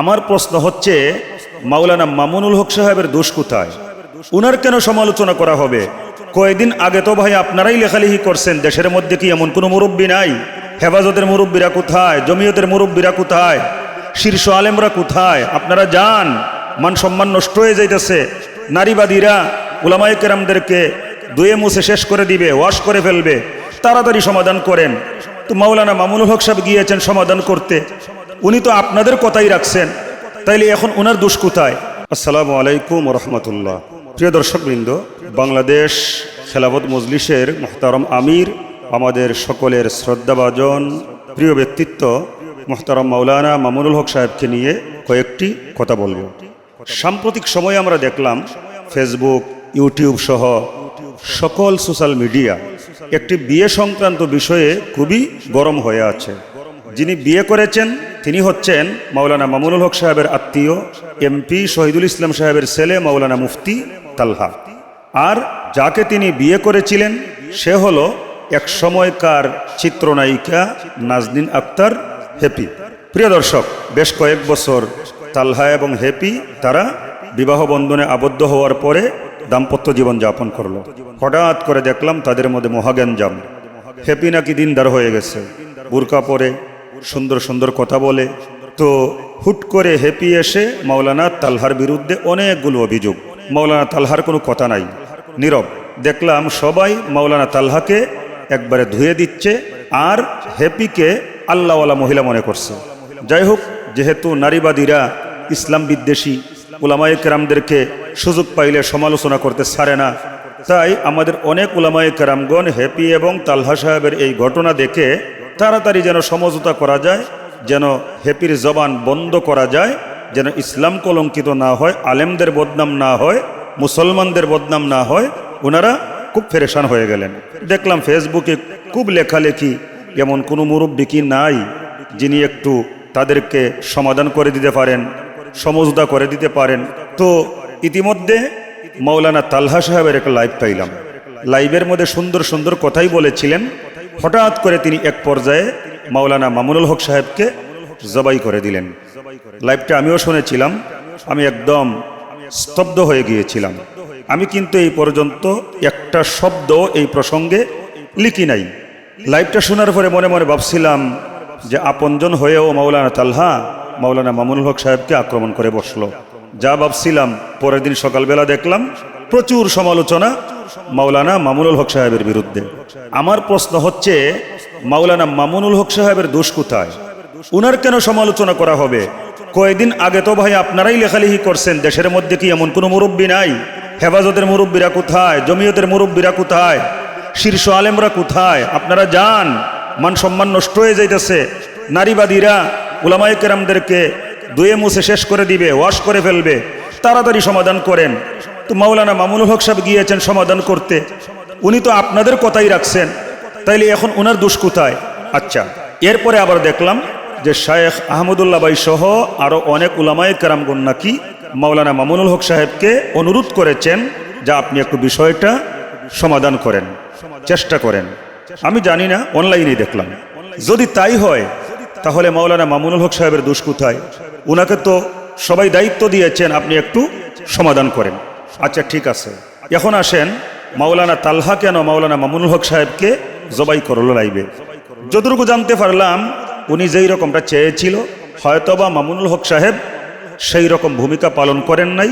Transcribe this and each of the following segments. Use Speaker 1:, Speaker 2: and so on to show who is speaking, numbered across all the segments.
Speaker 1: আমার প্রশ্ন হচ্ছে, মাওলানা মামুনুল হক সাহেবের দোষ কোথায়? উনার কেন সমালোচনা করা হবে? কয়েকদিন আগে তো ভাই আপনারাই লেখালেখি করছেন, দেশের মধ্যে কি এমন কোনো মুরব্বী নাই? হেফাজতের মুরব্বীরা কোথায়? জমিয়তের মুরব্বীরা কোথায়? শীর্ষ আলেমরা কোথায়? আপনারা যান, মান সম্মান নষ্ট হয়ে যাইতেছে। নারীবাদীরা উলামাই কেরামদেরকে দুয়ে মুছে শেষ করে দিবে, ওয়াশ করে ফেলবে। তাড়াতাড়ি সমাধান করেন। তো মাওলানা মামুনুল হক সাহেব গিয়েছেন সমাধান করতে। উনি তো আপনাদের কথাই রাখছেন। তাইলে এখন ওনার দোষ কোথায়? আসসালামু আলাইকুম রহমতুল্লাহ প্রিয় দর্শকবৃন্দ, বাংলাদেশ খেলাফত মজলিসের মোহতারম আমির, আমাদের সকলের শ্রদ্ধাভাজন, প্রিয় ব্যক্তিত্ব মোহতারম মাওলানা মামুনুল হক সাহেবকে নিয়ে কয়েকটি কথা বলব। সাম্প্রতিক সময়ে আমরা দেখলাম ফেসবুক, ইউটিউব সহ সকল সোশ্যাল মিডিয়া একটি বিয়ে সংক্রান্ত বিষয়ে খুবই গরম হয়ে আছে। যিনি বিয়ে করেছেন, তিনি হচ্ছেন মাওলানা মামুনুল হক সাহেবের আত্মীয়, এমপি শহীদুল ইসলাম সাহেবের ছেলে মাওলানা মুফতি তালহা। আর যাকে তিনি বিয়ে করেছিলেন, সে হলো এক সময়কার চিত্রনায়িকা নাজনীন আক্তার হ্যাপি প্রিয় দর্শক, বেশ কয়েক বছর তালহা এবং হ্যাপি তারা বিবাহ বন্ধনে আবদ্ধ হওয়ার পরে দাম্পত্য জীবন যাপন করল। হঠাৎ করে দেখলাম তাদের মধ্যে মহাজ্ঞানজাম। হ্যাপি নাকি দিনদার হয়ে গেছে। বুরকা পরে সুন্দর সুন্দর কথা বলে। তো হুট করে হ্যাপি এসে মাওলানা তালহার বিরুদ্ধে অনেকগুলো অভিযোগ। মাওলানা তালহার কোনো কথা নাই। নীরব। দেখলাম সবাই মাওলানা তালহাকে একবারে ধুয়ে দিচ্ছে আর হ্যাপিকে আল্লাহওয়ালা মহিলা মনে করছে। যাই হোক, যেহেতু নারীবাদীরা ইসলাম বিদ্বেষী, উলামায়ে কেরামদেরকে সুযোগ পাইলে সমালোচনা করতে ছাড়ে না। তাই আমাদের অনেক উলামায়ে কেরামগণ হ্যাপি এবং তালহা সাহেবের এই ঘটনা দেখে তাড়াতাড়ি যেন সমঝোতা করা যায়, যেন হ্যাপির জবান বন্ধ করা যায়, যেন ইসলাম কলঙ্কিত না হয়, আলেমদের বদনাম না হয়, মুসলমানদের বদনাম না হয় ওনারা খুব ফেরেশান হয়ে গেলেন। দেখলাম ফেসবুকে খুব লেখালেখি, এমন কোনো মুরব্বী কি নাই, যিনি একটু তাদেরকে সমাধান করে দিতে পারেন, সমঝোতা করে দিতে পারেন। তো ইতিমধ্যে মাওলানা তালহা সাহেবের একটা লাইভ পাইলাম। লাইভের মধ্যে সুন্দর সুন্দর কথাই বলেছিলেন হঠাৎ করে তিনি এক পর্যায়ে মাওলানা মামুনুল হক সাহেবকে জবাই করে দিলেন। লাইভটা আমিও শুনেছিলাম, আমি একদম স্তব্ধ হয়ে গিয়েছিলাম। আমি কিন্তু এই পর্যন্ত একটা শব্দ এই প্রসঙ্গে লিখি নাই। লাইভটা শোনার পরে মনে মনে ভাবছিলাম যে আপনজন হয়েও মাওলানা তালহা, মাওলানা মামুনুল হক সাহেবকে আক্রমণ করে বসল। যা ভাবছিলাম, পরের দিন সকালবেলা দেখলাম প্রচুর সমালোচনা মাওলানা মামুনুল হক সাহেবের বিরুদ্ধে। আমার প্রশ্ন হচ্ছে, মাওলানা মামুনুল হক সাহেবের দোষ কোথায়? উনার কেন সমালোচনা করা হবে? কয়েকদিন আগে তো ভাই আপনারাই লেখালেখি করছেন, দেশের মধ্যে কি এমন কোনো মুরব্বী নাই? হেফাজতের মুরব্বীরা কোথায়? জমিয়তের মুরব্বীরা কোথায়? শীর্ষ আলেমরা কোথায়? আপনারা যান, মান সম্মান নষ্ট হয়ে যাইতেছে। নারীবাদীরা উলামাই কেরামদেরকে দুয়ে মুছে শেষ করে দিবে, ওয়াশ করে ফেলবে। তাড়াতাড়ি সমাধান করেন। তো মাওলানা মামুনুল হক সাহেব গিয়েছেন সমাধান করতে। উনি তো আপনাদের কথাই রাখছেন। তাইলে এখন ওনার দোষ কোথায়? আচ্ছা এরপরে আবার দেখলাম যে শায়েখ আহমদুল্লাহ বাই সহ আরও অনেক উলামায় কেরামগুন নাকি মাওলানা মামুনুল হক সাহেবকে অনুরোধ করেছেন যা আপনি একটু বিষয়টা সমাধান করেন, চেষ্টা করেন। আমি জানি না অনলাইনে দেখলাম। যদি তাই হয়, তাহলে মাওলানা মামুনুল হক সাহেবের দোষ কোথায়? ওনাকে তো সবাই দায়িত্ব দিয়েছেন, আপনি একটু সমাধান করেন। আচ্ছা ঠিক আছে। এখন আসেন, মাওলানা তালহা কেন মাওলানা মামুনুল হক সাহেবকে জবাই করল লাইবে যতটুকু জানতে পারলাম, উনি যেই রকমটা চেয়েছিল, হয়তোবা মামুনুল হক সাহেব সেই রকম ভূমিকা পালন করেন নাই।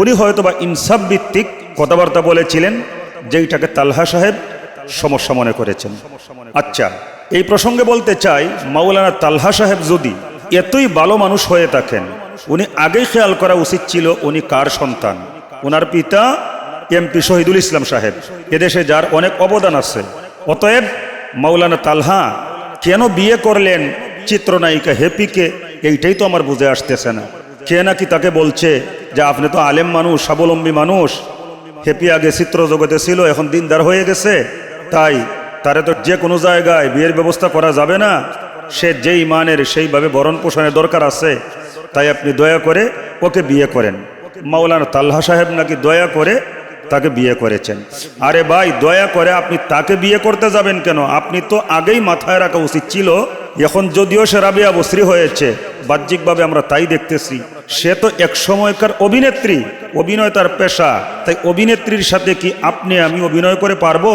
Speaker 1: উনি হয়তোবা ইনসাফ ভিত্তিক কথাবার্তা বলেছিলেন, যেইটাকে তালহা সাহেব সমস্যা মনে করেছেন। আচ্ছা এই প্রসঙ্গে বলতে চাই, মাওলানা তালহা সাহেব যদি এতই ভালো মানুষ হয়ে থাকেন, উনি আগেই খেয়াল করা উচিত ছিল উনি কার সন্তান? ওনার পিতা এমপি শহীদুল ইসলাম সাহেব। এদেশে যার অনেক অবদান আছে। অতএব মাওলানা তালহা, কেন বিয়ে করলেন চিত্রনায়িকা হ্যাপিকে এইটাই তো আমার বুঝে আসতেছে না। কে নাকি তাকে বলছে যে আপনি তো আলেম মানুষ, স্বাবলম্বী মানুষ। হ্যাপি আগে চিত্র জগতে ছিল, এখন দিনদার হয়ে গেছে। তাই তারে তো যে কোনো জায়গায় বিয়ের ব্যবস্থা করা যাবে না। সে যেই মানের সেইভাবে বরণ পোষণের দরকার আছে। তাই আপনি দয়া করে ওকে বিয়ে করেন। মাওলানা তাল্হা সাহেব নাকি দয়া করে তাকে বিয়ে করেছেন। আরে ভাই, দয়া করে আপনি তাকে বিয়ে করতে যাবেন কেন? আপনি তো আগেই মাথায় রাখা উচিত ছিল, এখন যদিও সে রাবিয়া বস্রী হয়েছে, বাহ্যিকভাবে আমরা তাই দেখতেছি। সে তো এক সময়কার অভিনেত্রী, অভিনয় তার পেশা। তাই অভিনেত্রীর সাথে কি আপনি আমি অভিনয় করে পারব?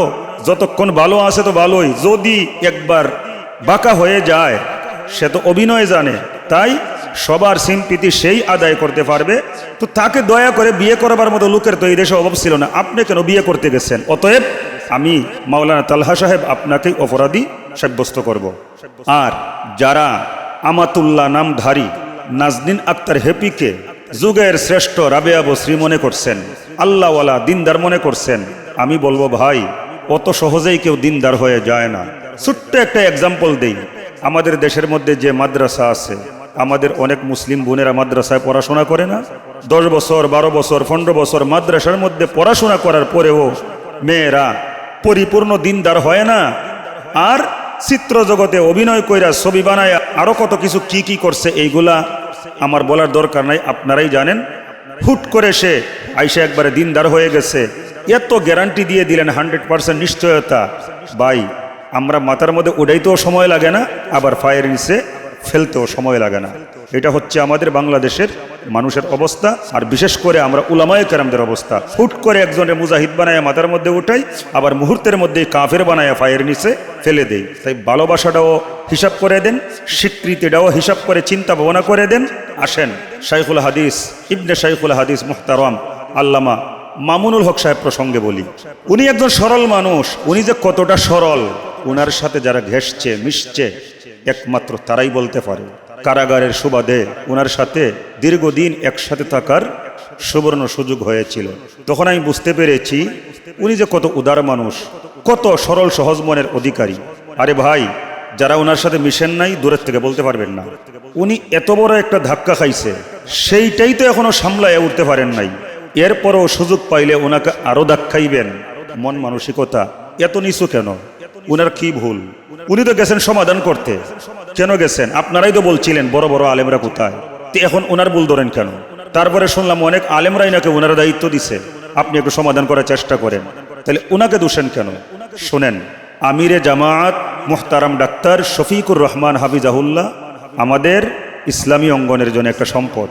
Speaker 1: যতক্ষণ ভালো আছে তো ভালোই, যদি একবার বাঁকা হয়ে যায়, সে তো অভিনয় জানে। তাই সবার সিম্পিতি সেই আদায় করতে পারবে। তো তাকে দয়া করে বিয়ে করবার মতো লোকের তো এই দেশে অভাব ছিল না। আপনি কেন বিয়ে করতে গেছেন? অতএব আমি মাওলানা তালহা সাহেব আপনাকেই অপরাধী সাব্যস্ত করব। আর যারা আমাতুল্লাহ নামধারী নাজদিন আক্তার হেপিকে যুগের শ্রেষ্ঠ রাবেয়া বশ্রী মনে করছেন, আল্লাহওয়ালা দিনদার মনে করছেন, আমি বলব, ভাই, অত সহজেই কেউ দিনদার হয়ে যায় না। ছোট্ট একটা এক্সাম্পল দেই। আমাদের দেশের মধ্যে যে মাদ্রাসা আছে আমাদের অনেক মুসলিম বোনেরা মাদ্রাসায় পড়াশোনা করে না। দশ বছর, বারো বছর, পনেরো বছর মাদ্রাসার মধ্যে পড়াশোনা করার পরেও মেয়েরা পরিপূর্ণ দিনদার হয় না। আর চিত্র জগতে অভিনয় কইরা ছবি বানায় আরও কত কিছু কি কি করছে এইগুলা আমার বলার দরকার নাই, আপনারাই জানেন। হুট করে সে আইসা একবারে দিনদার হয়ে গেছে। এত গ্যারান্টি দিয়ে দিলেন হান্ড্রেড পার্সেন্ট নিশ্চয়তা। বাই আমরা মাথার মধ্যে উড়াইতেও সময় লাগে না, আবার ফায়ার নিচে ফেলতেও সময় লাগে না। এটা হচ্ছে আমাদের বাংলাদেশের মানুষের অবস্থা। আর বিশেষ করে আমরা উলামায় কেরামদের অবস্থা। হুট করে একজনের মুজাহিদ বানায় মাথার মধ্যে উঠাই, আবার মুহূর্তের মধ্যে কাফের বানায় ফায়ের নিচে ফেলে দেই। তাই ভালোবাসাটাও হিসাব করে দেন, স্বীকৃতিটাও হিসাব করে চিন্তা ভাবনা করে দেন। আসেন, শাইখুল হাদিস, ইবনে শাইখুল হাদিস মুহতারাম, আল্লামা মামুনুল হক সাহেব প্রসঙ্গে বলি। উনি একজন সরল মানুষ, উনি যে কতটা সরল, উনার সাথে যারা ঘেসছে মিশছে একমাত্র তারাই বলতে পারে। কারাগারের সুবাদে ওনার সাথে দীর্ঘদিন একসাথে থাকার সুবর্ণ সুযোগ হয়েছিল। তখন আমি বুঝতে পেরেছি, উনি যে কত উদার মানুষ, কত সরল সহজ মনের অধিকারী। আরে ভাই, যারা ওনার সাথে মিশেন নাই, দূরের থেকে বলতে পারবেন না। উনি এত বড় একটা ধাক্কা খাইছে, সেইটাই তো এখনও সামলায় উঠতে পারেন নাই। এরপরও সুযোগ পাইলে ওনাকে আরও ধাক্কাইবেন। মন মানসিকতা এত নিচু কেন? উনার কি ভুল? উনি তো গেছেন সমাধান করতে। কেন গেছেন? আপনারাই তো বলছিলেন, বড় বড় আলেমরা কোথায়? এখন ওনার ভুল ধরেন কেন? তারপরে শুনলাম অনেক আলেমরাই নাকি ওনার দায়িত্ব দিছে। আপনি একটু সমাধান করার চেষ্টা করেন। তাহলে ওনাকে দোষেন কেন? শোনেন, আমিরে জামাত মুহতারাম ডাক্তার শফিকুর রহমান হাফিজাহুল্লাহ আমাদের ইসলামী অঙ্গনের জন্য একটা সম্পদ।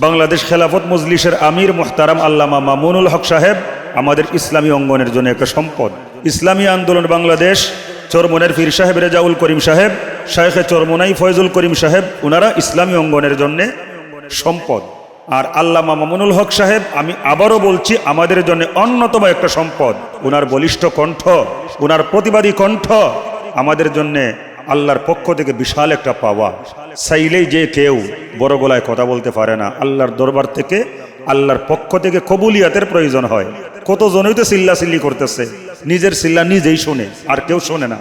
Speaker 1: বাংলাদেশ খেলাফত মজলিসের আমির মোহতারাম আল্লামা মামুনুল হক সাহেব আমাদের ইসলামী অঙ্গনের জন্য একটা সম্পদ। ইসলামী আন্দোলন বাংলাদেশ, চরমনের পীর সাহেব রেজাউল করিম সাহেব শাহেখে চরমনাই ফয়জুল করিম সাহেব ওনারা ইসলামী অঙ্গনের জন্য সম্পদ। আর আল্লামা মামুনুল হক সাহেব, আমি আবারও বলছি, আমাদের জন্য অন্যতম একটা সম্পদ। ওনার বলিষ্ঠ কণ্ঠ ওনার প্রতিবাদী কণ্ঠ, আমাদের জন্য আল্লাহর পক্ষ থেকে বিশাল একটা পাওয়া। চাইলেই যে কেউ বড় গলায় কথা বলতে পারে না। আল্লাহর দরবার থেকে, আল্লাহর পক্ষ থেকে কবুলিয়াতের প্রয়োজন হয়। কতজনই তো চিল্লা চিল্লি করতেছে। নিজের সিল্লা নিজেই শোনে, আর কেউ শোনে না।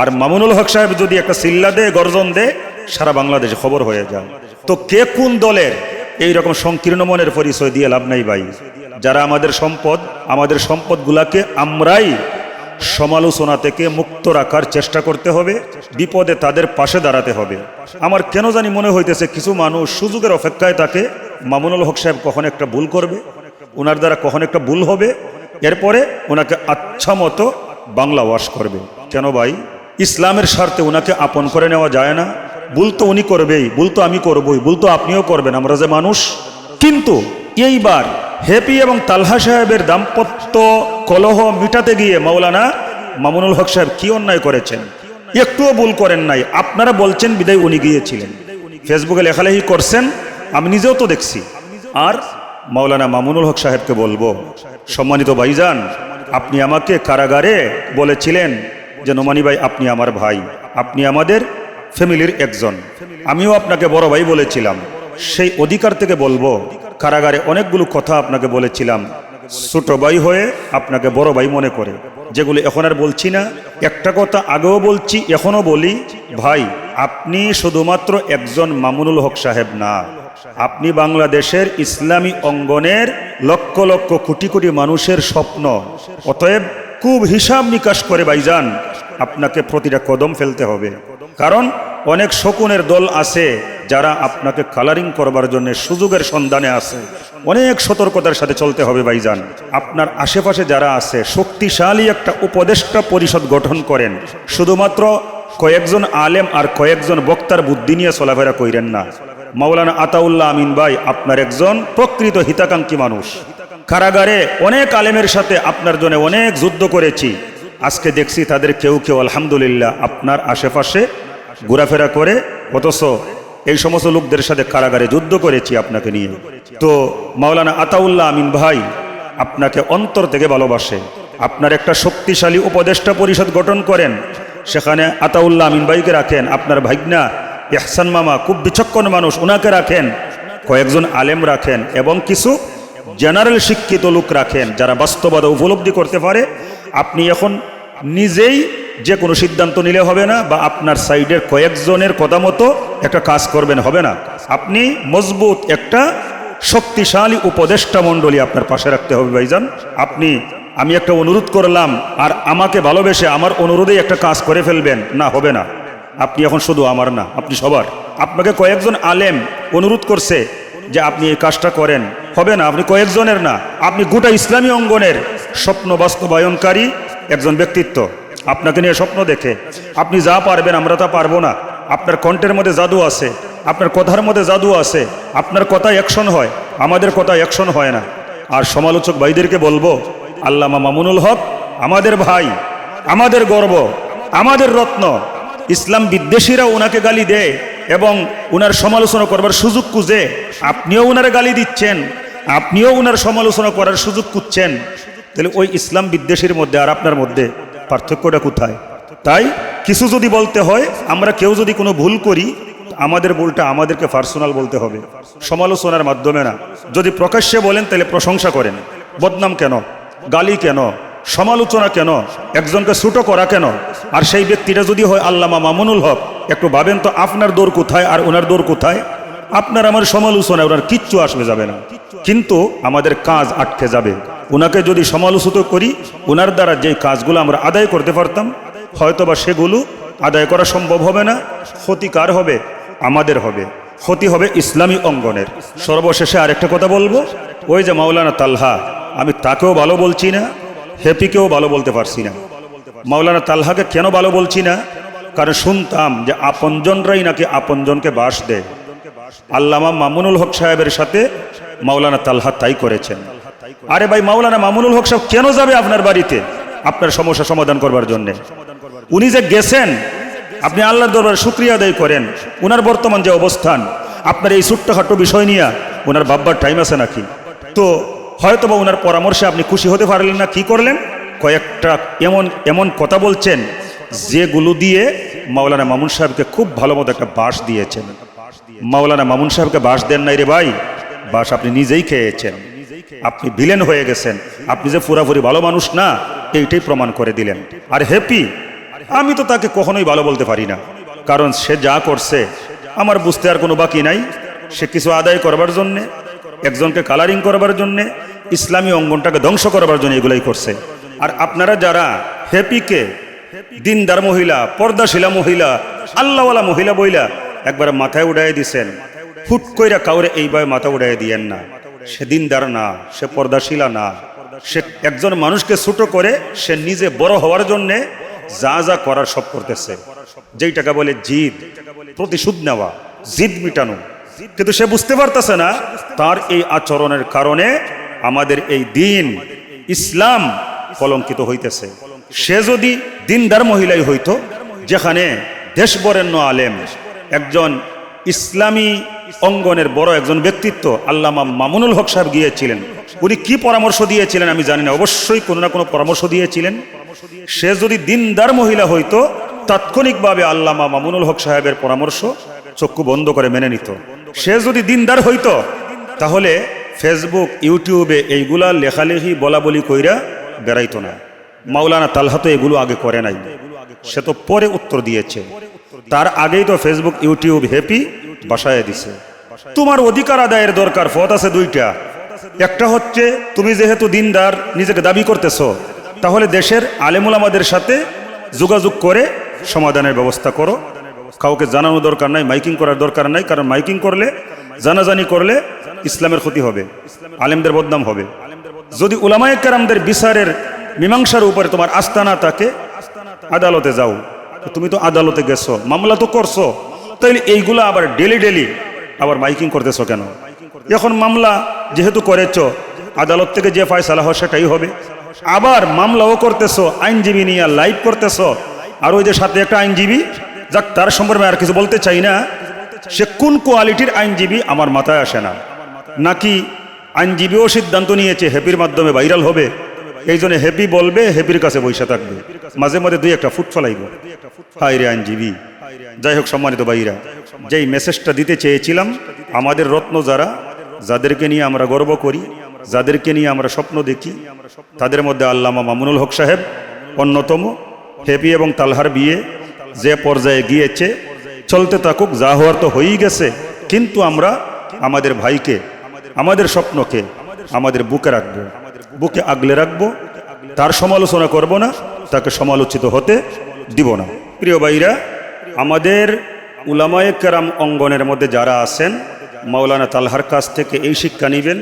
Speaker 1: আর মামুনুল হক সাহেব যদি একটা সিল্লা দেয় গর্জন দেয় সারা বাংলাদেশে খবর হয়ে যায়। তো কে কোন দলের? এই রকম সংকীর্ণ মনের পরিচয় দিয়ে লাভ নাই ভাই। যারা আমাদের সম্পদ, আমাদের সম্পদগুলাকে আমরাই সমালোচনা থেকে মুক্ত রাখার চেষ্টা করতে হবে, বিপদে তাদের পাশে দাঁড়াতে হবে। আমার কেন জানি মনে হইতেছে কিছু মানুষ সুযোগের অপেক্ষায় তাকে মামুনুল হক সাহেব কখন একটা ভুল করবে ওনার দ্বারা কখন একটা ভুল হবে এরপরে ওনাকে আচ্ছা মতো বাংলা ওয়াশ করবে। কেন ভাই? ইসলামের স্বার্থে ওনাকে আপন করে নেওয়া যায় না। ভুল তো উনি করবেই, ভুল তো আমি করবই, ভুল তো আপনিও করবেন, আমরা যে মানুষ। কিন্তু এইবার হেপি এবং তালহা সাহেবের দাম্পত্য কলহ মিটাতে গিয়ে মাওলানা মামুনুল হক সাহেব কি অন্যায় করেছেন? একটুও ভুল করেন নাই। আপনারা বলছেন বিদায় উনি গিয়েছিলেন। ফেসবুকে লেখালেখি করছেন, আমি নিজেও তো দেখছি। আর মাওলানা মামুনুল হক সাহেবকে বলব, সম্মানিত ভাইজান, আপনি আমাকে কারাগারে বলেছিলেন যে, নোমানি ভাই, আপনি আমার ভাই, আপনি আমাদের ফ্যামিলির একজন। আমিও আপনাকে বড় ভাই বলেছিলাম। সেই অধিকার থেকে বলব, কারাগারে অনেকগুলো কথা আপনাকে বলেছিলাম। ছোট ভাই হয়ে আপনাকে বড় ভাই মনে করে। যেগুলো এখন আর বলছি না। একটা কথা আগেও বলছি, এখনও বলি, ভাই, আপনি শুধুমাত্র একজন মামুনুল হক সাহেব না। আপনি বাংলাদেশের ইসলামী অঙ্গনের লক্ষ লক্ষ কোটি কোটি মানুষের স্বপ্ন। অতএব খুব হিসাব নিকাশ করে ভাইজান, আপনাকে প্রতিটা কদম ফেলতে হবে। কারণ অনেক শকুনের দল আছে যারা আপনাকে কালারিং করবার জন্য সুযোগের সন্ধানে আছে। অনেক সতর্কতার সাথে চলতে হবে ভাইজান। আপনার আশেপাশে যারা আছে, শক্তিশালী একটা উপদেষ্টা পরিষদ গঠন করেন। শুধুমাত্র কয়েকজন আলেম আর কয়েকজন বক্তার বুদ্ধি নিয়ে চলাফেরা কইরেন না। মাওলানা আতাউল্লাহ আমিন ভাই আপনার একজন প্রকৃত হিতাকাঙ্ক্ষী মানুষ। কারাগারে অনেক আলেমের সাথে আপনার জন্য অনেক যুদ্ধ করেছি। আজকে দেখছি তাদের কেউ কেউ আলহামদুলিল্লাহ আপনার আশেপাশে ঘোরাফেরা করে, অথচ এই সমস্ত লোকদের সাথে কারাগারে যুদ্ধ করেছি আপনাকে নিয়ে। তো মাওলানা আতাউল্লাহ আমিন ভাই আপনাকে অন্তর থেকে ভালোবাসে। আপনার একটা শক্তিশালী উপদেষ্টা পরিষদ গঠন করেন। সেখানে আতাউল্লাহ আমিন ভাইকে রাখেন। আপনার ভাইগনা ইহসান মামা খুব বিচক্ষণ মানুষ ওনাকে রাখেন, কয়েকজন আলেম রাখেন এবং কিছু জেনারেল শিক্ষিত লোক রাখেন যারা বাস্তবতা উপলব্ধি করতে পারে। আপনি এখন নিজেই যে কোনো সিদ্ধান্ত নিলে হবে না বা আপনার সাইডের কয়েকজনের কথা মতো একটা কাজ করবেন, হবে না। আপনি মজবুত একটা শক্তিশালী উপদেষ্টা মণ্ডলী আপনার পাশে রাখতে হবে ভাইজান। আপনি, আমি একটা অনুরোধ করলাম, আর আমাকে ভালোবেসে আমার অনুরোধেই একটা কাজ করে ফেলবেন, না, হবে না। আপনি এখন শুধু আমার না, আপনি সবার। আপনাকে কয়েকজন আলেম অনুরোধ করছে যে আপনি এই কাজটা করেন। হবে না, আপনি কয়েকজনের না, আপনি গোটা ইসলামী অঙ্গনের স্বপ্ন বাস্তবায়নকারী একজন ব্যক্তিত্ব। আপনাকে নিয়ে স্বপ্ন দেখে। আপনি যা পারবেন, আমরা তা পারব না। আপনার কণ্ঠের মধ্যে জাদু আছে, আপনার কথার মধ্যে জাদু আছে, আপনার কথা অ্যাকশন হয়, আমাদের কথা অ্যাকশন হয় না। আর সমালোচক ভাইদেরকে বলব, আল্লামা মামুনুল হক, আমাদের ভাই, আমাদের গর্ব, আমাদের রত্ন ইসলাম বিদ্বেষীরা ওনাকে গালি দেয় এবং ওনার সমালোচনা করবার সুযোগ খুঁজে। আপনিও ওনার গালি দিচ্ছেন, আপনিও ওনার সমালোচনা করার সুযোগ খুঁজছেন। তাহলে ওই ইসলাম বিদ্বেষীর মধ্যে আর আপনার মধ্যে পার্থক্যটা কোথায়? তাই কিছু যদি বলতে হয়, আমরা কেউ যদি কোনো ভুল করি, আমাদের ভুলটা আমাদেরকে পার্সোনাল বলতে হবে। সমালোচনার মাধ্যমে না। যদি প্রকাশ্যে বলেন, তাহলে প্রশংসা করেন। বদনাম কেন? গালি কেন? সমালোচনা কেন? একজনকে ছুটো করা কেন? আর সেই ব্যক্তিটা যদি হয় আল্লামা মামুনুল হক, একটু ভাবেন তো আপনার দৌড় কোথায় আর ওনার দৌড় কোথায়? আপনার আমার সমালোচনা ওনার কিচ্ছু আসবে, যাবে না। কিন্তু আমাদের কাজ আটকে যাবে। ওনাকে যদি সমালোচিত করি, ওনার দ্বারা যে কাজগুলো আমরা আদায় করতে পারতাম, হয়তোবা সেগুলো আদায় করা সম্ভব হবে না, ক্ষতিকার হবে, আমাদের হবে। ক্ষতি হবে ইসলামী অঙ্গনের। সর্বশেষে আরেকটা কথা বলব। ওই যে মাওলানা তালহা, আমি তাকেও ভালো বলছি না হ্যাপিকেও ভালো বলতে পারছি না। মাওলানা তালহাকে কেন ভালো বলছি না? কারণ শুনতাম যে আপনজনরাই নাকি আপনজনকে বাস দেয়। আল্লামা মামুনুল হক সাহেবের সাথে মাওলানা তালহা তাই করেছেন। আরে ভাই, মাওলানা মামুনুল হক সাহেব কেন যাবে আপনার বাড়িতে? আপনার সমস্যা সমাধান করবার জন্য। উনি যে গেছেন, আপনি আল্লাহর দরবার শুক্রিয়া আদায় করেন। ওনার বর্তমান যে অবস্থান, আপনার এই ছোট্টখাটো বিষয় নিয়ে ওনার ভাববার টাইম আছে নাকি? তো হয়তো বা ওনার পরামর্শে আপনি খুশি হতে পারলেন না, কি করলেন? কয়েকটা এমন এমন কথা বলছেন, যেগুলো দিয়ে মাওলানা মামুন সাহেবকে খুব ভালো মতো একটা বাস দিয়েছেন। মাওলানা মামুন সাহেবকে বাস দেন নাই রে ভাই বাস আপনি নিজেই খেয়েছেন। আপনি ভিলেন হয়ে গেছেন, আপনি যে পুরাপুরি ভালো মানুষ না, এইটাই প্রমাণ করে দিলেন। আর হ্যাপি আমি তো তাকে কখনোই ভালো বলতে পারি না, কারণ সে যা করছে, আমার বুঝতে আর কোনো বাকি নাই। সে কিছু আদায় করবার জন্যে একজনকে কালারিং করবার জন্যে, ইসলামী অঙ্গনটাকে ধ্বংস করবার জন্য এগুলাই করছে। আর আপনারা যারা হ্যাপিকে দিনদার মহিলা, পর্দাশিলা মহিলা, আল্লাহওয়ালা মহিলা বইলা একবার মাথায় উড়াই দিছেন, হুট কইরা কাউরে এইভাবে মাথা উড়াই দিয়েন না। সে দিনদার না, সে পর্দাশীলা না। সে একজন মানুষকে ছোট করে সে নিজে বড় হওয়ার জন্যে যা যা করার সব করতেছে। যেই টাকা বলে জিদ, প্রতিশোধ নেওয়া, জিদ মিটানো কিন্তু সে বুঝতে পারতেছে না তার এই আচরণের কারণে আমাদের এই দিন ইসলাম কলঙ্কিত হইতেছে। সে যদি দিনদার মহিলাই হইতো, যেখানে দেশ বরেণ্য আলেম, একজন ইসলামী অঙ্গনের বড় একজন ব্যক্তিত্ব আল্লামা মামুনুল হক সাহেব গিয়েছিলেন, উনি কি পরামর্শ দিয়েছিলেন আমি জানি না, অবশ্যই কোনো না কোনো পরামর্শ দিয়েছিলেন। সে যদি দিনদার মহিলা হইতো, তাৎক্ষণিকভাবে আল্লামা মামুনুল হক সাহেবের পরামর্শ চক্ষু বন্ধ করে মেনে নিত। সে যদি দিনদার হইতো তাহলে ফেসবুক ইউটিউবে এইগুলা লেখালেখি বলা বলি কইরা বেড়াইতো না। মাওলানা তালহা তো এগুলো আগে করে নাই। সে তো পরে উত্তর দিয়েছে। তার আগেই তো ফেসবুক ইউটিউব হ্যাপি বাসায় দিছে। তোমার অধিকার আদায়ের দরকার পথ আছে দুইটা। একটা হচ্ছে তুমি যেহেতু দিনদার নিজেকে দাবি করতেছ তাহলে দেশের আলেমুল আমাদের সাথে যোগাযোগ করে সমাধানের ব্যবস্থা করো। কাউকে জানানো দরকার নাই, মাইকিং করার দরকার নাই, কারণ মাইকিং করলে, জানাজানি করলে ইসলামের ক্ষতি হবে, আলেমদের বদনাম হবে। যদি উলামায়ে কেরামদের বিচারের মীমাংসার উপরে তোমার আস্থা না থাকে, আদালতে যাও। তুমি তো আদালতে গেছো, মামলা তো করছ। তাইলে এইগুলা আবার ডেলি ডেলি আবার মাইকিং করতেছো কেন? এখন মামলা যেহেতু করেছ, আদালত থেকে যে ফয়সালা হয় সেটাই হবে। আবার মামলাও করতেছো, আইনজীবী নিয়ে লাইভ করতেছো, আর ওই যে সাথে একটা আইনজীবী যাক, তার সম্পর্কে আর কিছু বলতে চাই না। সে কোন কোয়ালিটির আইনজীবী আমার মাথায় আসে না। নাকি আইনজীবীও সিদ্ধান্ত নিয়েছে হ্যাপির মাধ্যমে ভাইরাল হবে? এই জন্য হ্যাপি বলবে হ্যাপির কাছে বৈশা থাকবে। মাঝে মাঝে দুই একটা ফুট ফলাইব। হাই রে আইনজীবী। যাই হোক, সম্মানিত ভাইরা যেই মেসেজটা দিতে চেয়েছিলাম, আমাদের রত্ন যারা, যাদেরকে নিয়ে আমরা গর্ব করি, যাদেরকে নিয়ে আমরা স্বপ্ন দেখি, তাদের মধ্যে আল্লামা মামুনুল হক সাহেব, অন্যতম হেপি এবং তালহার বিয়ে যে পর্যায়ে গিয়েছে, চলতে থাকুক, যা হওয়ার তো হয়েই গেছে। কিন্তু আমরা আমাদের ভাইকে, আমাদের স্বপ্নকে, আমাদের বুকে রাখব, বুকে আগলে রাখব, তার সমালোচনা করব না, তাকে সমালোচিত হতে দিব না। প্রিয় ভাইরা, আমাদের উলামায়ে কেরাম অঙ্গনের মধ্যে যারা আছেন, মাওলানা তালহার কাছ থেকে এই শিক্ষা নিবেন।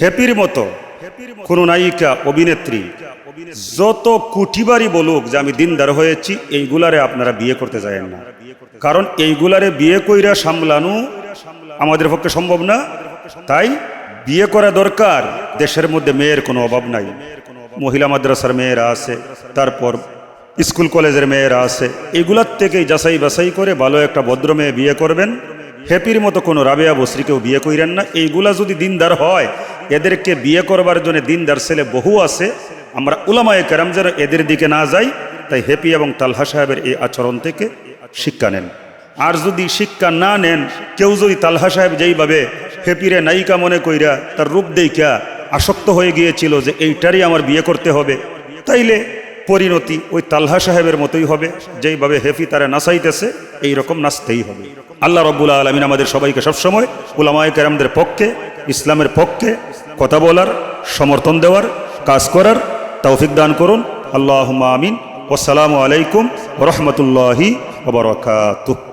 Speaker 1: হ্যাপির মতো কোনো নায়িকা, অভিনেত্রী যত কুটিবারই বলুক যে আমি দিনদার হয়েছি, এইগুলারে আপনারা বিয়ে করতে যায়েন না। কারণ এইগুলারে বিয়ে কইরা সামলানো আমাদের পক্ষে সম্ভব না। তাই বিয়ে করা দরকার, দেশের মধ্যে মেয়ের কোনো অভাব নাই। মহিলা মাদ্রাসার মেয়েরা আছে, তারপর স্কুল কলেজের মেয়েরা আছে। এগুলার থেকেই যাচাই বাছাই করে ভালো একটা ভদ্র মেয়ে বিয়ে করবেন। হ্যাপির মতো কোনো রাবেয়া বসরিকেও বিয়ে কইরেন না। এইগুলা যদি দিনদার হয়, এদেরকে বিয়ে করবার জন্য দিনদার ছেলে বহু আছে। আমরা উলামায়ে কেরাম যেন এদের দিকে না যাই, তাই হ্যাপি এবং তালহা সাহেবের এই আচরণ থেকে শিক্ষা নেন। আর যদি শিক্ষা না নেন, কেউ যদি তালহা সাহেব যেইভাবে হেপিরে নায়িকা মনে কইরা তার রূপ দেইকা আসক্ত হয়ে গিয়েছিল যে এইটারই আমার বিয়ে করতে হবে, তাইলে পরিণতি ওই তালহা সাহেবের মতোই হবে, যেইভাবে হেফি তারা নাচাইতেছে এই রকম নাচতেই হবে। আল্লাহ রব্বুল আলমিন আমাদের সবাইকে সবসময় উলামায় কেরামদের পক্ষে, ইসলামের পক্ষে কথা বলার, সমর্থন দেওয়ার, কাজ করার তৌফিক দান করুন। আল্লাহ আমিন। আসসালামু আলাইকুম রহমতুল্লাহি ওবরাকাতুহ